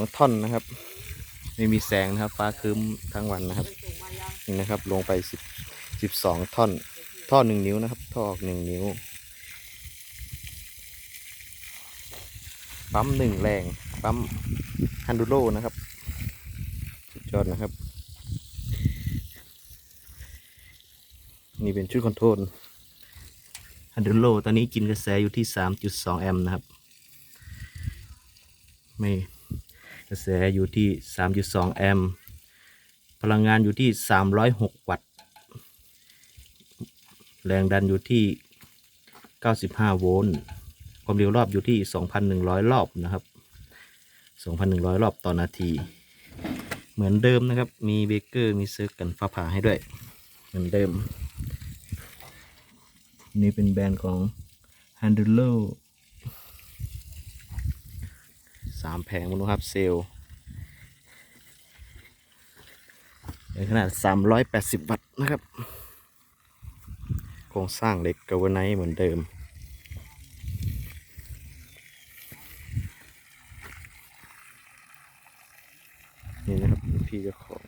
ของท่อนนะครับ ไม่มีแสงนะครับ ฟ้าครึ้มทั้งวันนะครับ นี่นะครับ ลงไปสิบสิบสองท่อน ท่อหนึ่งนิ้วนะครับ ท่อออกหนึ่งนิ้ว ปั๊มหนึ่งแรง ปั๊มฮันดูโรนะครับ สุดยอดนะครับ นี่เป็นชุดคอนโทรลฮันดูโรตอนนี้กินกระแสอยู่ที่ 3.2 แอมป์นะครับ ไม่ กระแสอยู่ที่ 3.2 แอมป์ พลังงานอยู่ที่ 306 วัตต์ แรงดันอยู่ที่ 95 โวลต์ ความเร็วรอบอยู่ที่ 2,100 รอบนะครับ 2,100 รอบต่อนาที เหมือนเดิมนะครับ มีเบรกเกอร์ มีเซิร์กันฟ้าผ่าให้ด้วย เหมือนเดิม นี่เป็นแบรนด์ของ h a n d l o สามแผงมนุครับเซลล์ในขนาด 380 วัตต์นะครับ โครงสร้างเหล็กกาวไนเหมือนเดิม นี่นะครับพี่เจ้าของ